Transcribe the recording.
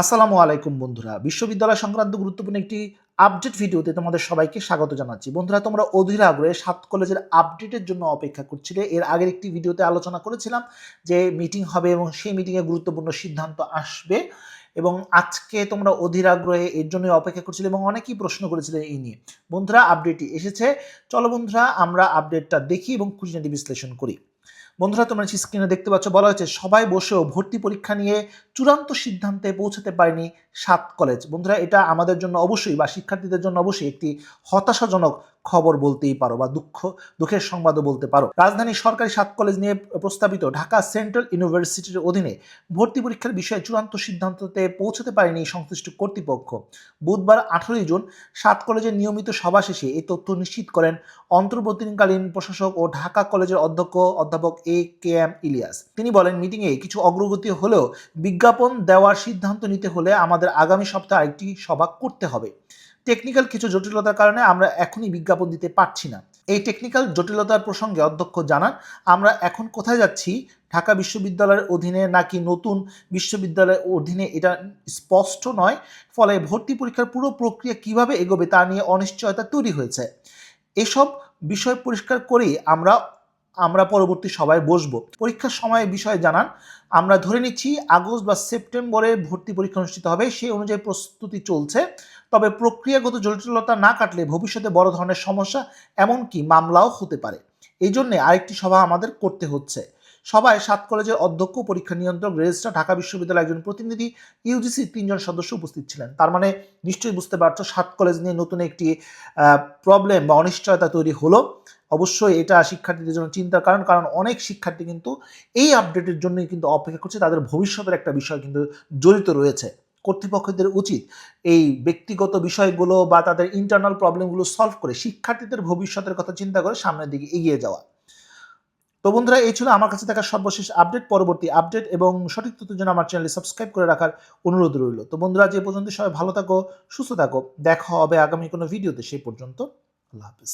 আসসালামু আলাইকুম বন্ধুরা। বিশ্ববিদ্যালয় সংক্রান্ত গুরুত্বপূর্ণ একটি আপডেট ভিডিওতে তোমাদের সবাইকে স্বাগত জানাচ্ছি। বন্ধুরা, তোমরা অধীর আগ্রহে সাত কলেজের আপডেটের জন্য অপেক্ষা করছিলে। এর আগের একটি ভিডিওতে আলোচনা করেছিলাম যে মিটিং হবে এবং সেই মিটিংয়ে গুরুত্বপূর্ণ সিদ্ধান্ত আসবে এবং আজকে তোমরা অধীর আগ্রহে এর জন্য অপেক্ষা করছিলে এবং অনেকেই প্রশ্ন করেছিলে এই নিয়ে। বন্ধুরা, আপডেটটি এসেছে। চলো বন্ধুরা, আমরা আপডেটটা দেখি এবং খুঁটিনাটি বিশ্লেষণ করি। বন্ধুরা, তোমরা স্ক্রিনে দেখতে পাচ্ছ, বলা হয়েছে সবাই বসেও ভর্তি পরীক্ষা নিয়ে চূড়ান্ত সিদ্ধান্তে পৌঁছাতে পারেনি সাত কলেজ বন্ধুরা, এটা আমাদের জন্য অবশ্যই বা শিক্ষার্থীদের জন্য অবশ্যই একটি হতাশাজনক খবর বলতেই পারো বা দুঃখ, দুঃখের সংবাদও বলতে পারো। রাজধানীর সরকারি সাত কলেজ নিয়ে প্রস্তাবিত ঢাকা সেন্ট্রাল ইউনিভার্সিটির অধীনে ভর্তি পরীক্ষার বিষয়ে চূড়ান্ত সিদ্ধান্ততে পৌঁছতে পারেনি সংশ্লিষ্ট কর্তৃপক্ষ। বুধবার আঠারোই জুন সাত কলেজের নিয়মিত সভা শেষে এই তথ্য নিশ্চিত করেন অন্তর্বর্তীকালীন প্রশাসক ও ঢাকা কলেজের অধ্যক্ষ অধ্যাপক এ কে এম ইলিয়াস। তিনি বলেন, মিটিংয়ে কিছু অগ্রগতি হলেও বিজ্ঞাপন দেওয়ার সিদ্ধান্ত নিতে হলে আমাদের আগামী সপ্তাহে আরেকটি সভা করতে হবে। টেকনিক্যাল কিছু জটিলতার কারণে আমরা এখনই বিজ্ঞাপন দিতে পারছি না। এই টেকনিক্যাল জটিলতার প্রসঙ্গে অধ্যক্ষ জানান, আমরা এখন কোথায় যাচ্ছি? ঢাকা বিশ্ববিদ্যালয়ের অধীনে নাকি নতুন বিশ্ববিদ্যালয়ের অধীনে? এটা স্পষ্ট নয়। ফলে ভর্তি পরীক্ষার পুরো প্রক্রিয়া কীভাবে এগোবে তা নিয়ে অনিশ্চয়তা তৈরি হয়েছে। এসব বিষয় পরিষ্কার করেই আমরা আমরা পরবর্তী সবাই বসবো। পরীক্ষার সময় বিষয়ে জানান, আমরা ধরে নিচ্ছি আগস্ট বা সেপ্টেম্বরে ভর্তি পরীক্ষা অনুষ্ঠিত হবে, সেই অনুযায়ী প্রস্তুতি চলছে। তবে প্রক্রিয়াগত জটিলতা না কাটলে ভবিষ্যতে বড় ধরনের সমস্যা, এমনকি মামলাও হতে পারে। এই জন্যে আরেকটি সভা আমাদের করতে হচ্ছে। সভায় সাত কলেজের অধ্যক্ষ, পরীক্ষা নিয়ন্ত্রক, রেজিস্ট্রার, ঢাকা বিশ্ববিদ্যালয়ের একজন প্রতিনিধি, ইউজিসি তিনজন সদস্য উপস্থিত ছিলেন। তার মানে নিশ্চয়ই বুঝতে পারছ, সাত কলেজ নিয়ে নতুন একটি প্রবলেম বা অনিশ্চয়তা তৈরি হলো। অবশ্যই এটা শিক্ষার্থীদের জন্য চিন্তার কারণ কারণ অনেক শিক্ষার্থী কিন্তু এই আপডেটের জন্যই কিন্তু অপেক্ষা করছে। তাদের ভবিষ্যতের একটা বিষয় কিন্তু জড়িত রয়েছে। কর্তৃপক্ষদের উচিত এই ব্যক্তিগত বিষয়গুলো বা তাদের ইন্টারনাল প্রবলেমগুলো সলভ করে শিক্ষার্থীদের ভবিষ্যতের কথা চিন্তা করে সামনের দিকে এগিয়ে যাওয়া। তো বন্ধুরা, এই ছিল আমার কাছে থাকা সর্বশেষ আপডেট পরবর্তী আপডেট এবং সঠিক তথ্যের জন্য আমার চ্যানেলে সাবস্ক্রাইব করে রাখার অনুরোধ রইল। তো বন্ধুরা যে পর্যন্ত সবাই ভালো থাকো, সুস্থ থাকো। দেখা হবে আগামী কোনো ভিডিওতে সেই পর্যন্ত আল্লাহ হাফিজ।